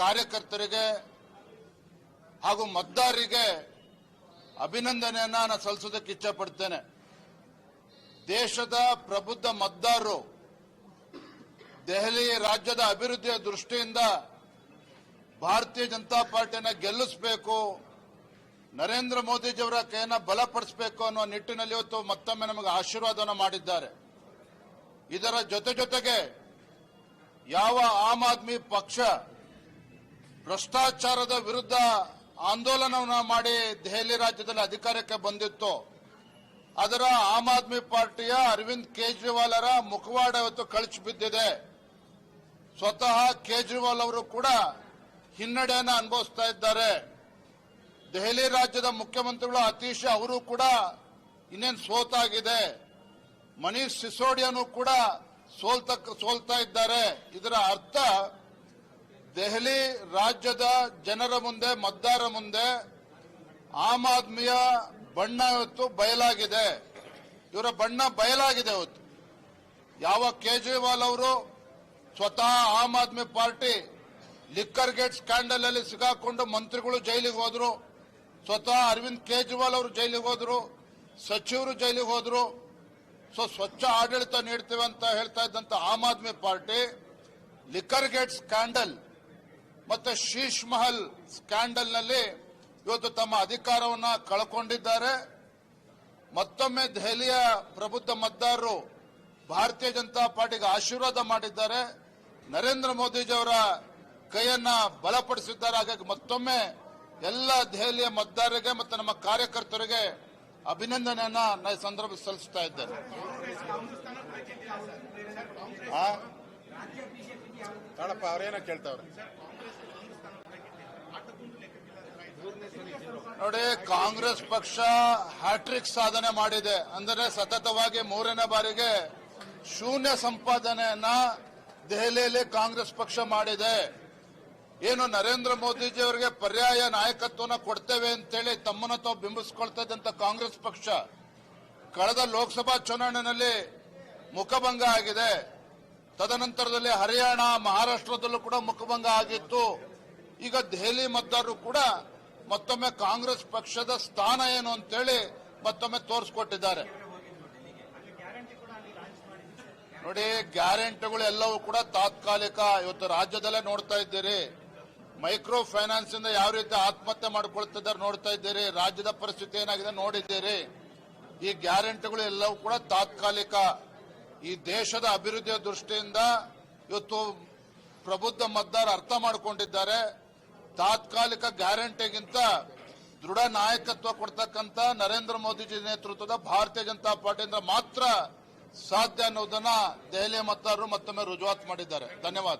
ಕಾರ್ಯಕರ್ತರಿಗೆ ಹಾಗೂ ಮತದಾರರಿಗೆ ಅಭಿನಂದನೆಯನ್ನ ನಾನು ಸಲ್ಲಿಸೋದಕ್ಕೆ ಇಚ್ಛೆ ಪಡ್ತೇನೆ ದೇಶದ ಪ್ರಬುದ್ಧ ಮತದಾರರು ದೆಹಲಿ ರಾಜ್ಯದ ಅಭಿವೃದ್ಧಿಯ ದೃಷ್ಟಿಯಿಂದ ಭಾರತೀಯ ಜನತಾ ಪಾರ್ಟಿಯನ್ನ ಗೆಲ್ಲಿಸಬೇಕು, ನರೇಂದ್ರ ಮೋದಿಜಿಯವರ ಕೈನ ಬಲಪಡಿಸಬೇಕು ಅನ್ನೋ ನಿಟ್ಟಿನಲ್ಲಿ ಇವತ್ತು ಮತ್ತೊಮ್ಮೆ ನಮಗೆ ಆಶೀರ್ವಾದನ ಮಾಡಿದ್ದಾರೆ. ಇದರ ಜೊತೆ ಜೊತೆಗೆ ಯಾವ ಆಮ್ ಆದ್ಮಿ ಪಕ್ಷ ಭ್ರಷ್ಟಾಚಾರದ ವಿರುದ್ಧ ಆಂದೋಲನವನ್ನ ಮಾಡಿ ದೆಹಲಿ ರಾಜ್ಯದಲ್ಲಿ ಅಧಿಕಾರಕ್ಕೆ ಬಂದಿತ್ತು. ಅದರ ಆಮ್ ಆದ್ಮಿ ಪಾರ್ಟಿಯ ಅರವಿಂದ್ ಕೇಜ್ರಿವಾಲರ ಮುಖವಾಡ ಇವತ್ತು ಕಳಚಿ ಬಿದ್ದಿದೆ. ಸ್ವತಃ ಕೇಜ್ರಿವಾಲ್ ಅವರು ಕೂಡ ಹಿನ್ನಡೆಯನ್ನು ಅನುಭವಿಸ್ತಾ ಇದ್ದಾರೆ. ದೆಹಲಿ ರಾಜ್ಯದ ಮುಖ್ಯಮಂತ್ರಿಗಳು ಅತೀಶ್ ಅವರು ಕೂಡ ಇನ್ನೇನು ಸೋತಾಗಿದೆ. ಮನೀಶ್ ಸಿಸೋಡಿಯನು ಕೂಡ ಸೋಲ್ತಕ್ಕ ಸೋಲ್ತಾ ಇದ್ದಾರೆ. ಇದರ ಅರ್ಥ ದೆಹಲಿ ರಾಜ್ಯದ ಜನರ ಮುಂದೆ ಮತದಾರ ಮುಂದೆ ಆಮ್ ಆದ್ಮಿಯ ಬಣ್ಣ ಇವತ್ತು ಬಯಲಾಗಿದೆ. ಇವರ ಬಣ್ಣ ಬಯಲಾಗಿದೆ ಇವತ್ತು. ಯಾವ ಕೇಜ್ರಿವಾಲ್ ಅವರು ಸ್ವತಃ Aam Aadmi party liquor gate scandal ಅಲ್ಲಿ ಸಿಗಾಕೊಂಡು ಮಂತ್ರಿಗಳು ಜೈಲಿಗೆ ಹೋದ್ರು, ಸ್ವತಃ ಅರವಿಂದ್ ಕೇಜ್ರಿವಾಲ್ ಅವರು ಜೈಲಿಗೆ ಹೋದ್ರು, ಸಚಿವರು ಜೈಲಿಗೆ ಹೋದ್ರು. ಸೊ, ಸ್ವಚ್ಛ ಆಡಳಿತ ನೀಡ್ತೇವೆ ಅಂತ ಹೇಳ್ತಾ ಇದ್ದಂತ Aam Aadmi party liquor gate scandal ಮತ್ತೆ ಶೀಶ್ ಮಹಲ್ ಸ್ಕ್ಯಾಂಡಲ್ನಲ್ಲಿ ಇವತ್ತು ತಮ್ಮ ಅಧಿಕಾರವನ್ನ ಕಳ್ಕೊಂಡಿದ್ದಾರೆ. ಮತ್ತೊಮ್ಮೆ ದೆಹಲಿಯ ಪ್ರಬುದ್ಧ ಮತದಾರರು ಭಾರತೀಯ ಜನತಾ ಪಾರ್ಟಿಗೆ ಆಶೀರ್ವಾದ ಮಾಡಿದ್ದಾರೆ. ನರೇಂದ್ರ ಮೋದಿಜಿಯವರ ಕೈಯನ್ನ ಬಲಪಡಿಸಿದ್ದಾರೆ. ಹಾಗಾಗಿ ಮತ್ತೊಮ್ಮೆ ಎಲ್ಲ ದೆಹಲಿಯ ಮತದಾರರಿಗೆ ಮತ್ತು ನಮ್ಮ ಕಾರ್ಯಕರ್ತರಿಗೆ ಅಭಿನಂದನೆಯನ್ನ ನಾನು ಸಂದರ್ಭ ಸಲ್ಲಿಸ್ತಾ ಇದ್ದೇನೆ. ನೋಡಪ್ಪ ಅವ್ರೇನೋ ಕೇಳ್ತಾವ್ರೆ. ನೋಡಿ, ಕಾಂಗ್ರೆಸ್ ಪಕ್ಷ ಹ್ಯಾಟ್ರಿಕ್ ಸಾಧನೆ ಮಾಡಿದೆ. ಅಂದರೆ ಸತತವಾಗಿ ಮೂರನೇ ಬಾರಿಗೆ ಶೂನ್ಯ ಸಂಪಾದನೆಯನ್ನ ದೆಹಲಿಯಲ್ಲಿ ಕಾಂಗ್ರೆಸ್ ಪಕ್ಷ ಮಾಡಿದೆ. ಏನು ನರೇಂದ್ರ ಮೋದಿಜಿ ಅವರಿಗೆ ಪರ್ಯಾಯ ನಾಯಕತ್ವನ ಕೊಡ್ತೇವೆ ಅಂತೇಳಿ ತಮ್ಮನ್ನ ತಾವು ಬಿಂಬಿಸ್ಕೊಳ್ತಾ ಇದ್ದಂತ ಕಾಂಗ್ರೆಸ್ ಪಕ್ಷ ಕಳೆದ ಲೋಕಸಭಾ ಚುನಾವಣೆಯಲ್ಲಿ ಮುಖಭಂಗ ಆಗಿದೆ. ತದನಂತರದಲ್ಲಿ ಹರಿಯಾಣ ಮಹಾರಾಷ್ಟ್ರದಲ್ಲೂ ಕೂಡ ಮುಖಭಂಗ ಆಗಿತ್ತು. ಈಗ ದೆಹಲಿ ಮತದಾರರು ಕೂಡ ಮತ್ತೊಮ್ಮೆ ಕಾಂಗ್ರೆಸ್ ಪಕ್ಷದ ಸ್ಥಾನ ಏನು ಅಂತೇಳಿ ಮತ್ತೊಮ್ಮೆ ತೋರಿಸ್ಕೊಟ್ಟಿದ್ದಾರೆ. ನೋಡಿ, ಗ್ಯಾರಂಟಿಗಳು ಎಲ್ಲವೂ ಕೂಡ ತಾತ್ಕಾಲಿಕ ಇವತ್ತು ರಾಜ್ಯದಲ್ಲೇ ನೋಡ್ತಾ ಇದ್ದೀರಿ. ಮೈಕ್ರೋ ಫೈನಾನ್ಸ್ ಇಂದ ಯಾವ ರೀತಿ ಆತ್ಮಹತ್ಯೆ ಮಾಡ್ಕೊಳ್ತಿದ್ದಾರೆ ನೋಡ್ತಾ ಇದ್ದೀರಿ. ರಾಜ್ಯದ ಪರಿಸ್ಥಿತಿ ಏನಾಗಿದೆ ನೋಡಿದ್ದೀರಿ. ಈ ಗ್ಯಾರಂಟಿಗಳು ಎಲ್ಲವೂ ಕೂಡ ತಾತ್ಕಾಲಿಕ ಈ ದೇಶದ ಅಭಿವೃದ್ಧಿಯ ದೃಷ್ಟಿಯಿಂದ ಇವತ್ತು ಪ್ರಬುದ್ಧ ಮತದಾರ ಅರ್ಥ ಮಾಡಿಕೊಂಡಿದ್ದಾರೆ. ತಾತ್ಕಾಲಿಕ ಗ್ಯಾರಂಟಿಗಿಂತ ದೃಢ ನಾಯಕತ್ವ ಕೊಡ್ತಕ್ಕಂಥ ನರೇಂದ್ರ ಮೋದಿಜಿ ನೇತೃತ್ವದ ಭಾರತೀಯ ಜನತಾ ಪಾರ್ಟಿಯಿಂದ ಮಾತ್ರ ಸಾಧ್ಯ ಅನ್ನೋದನ್ನ ದೆಹಲಿಯ ಮತದಾರರು ಮತ್ತೊಮ್ಮೆ ರುಜುವಾತ್ ಮಾಡಿದ್ದಾರೆ. ಧನ್ಯವಾದ.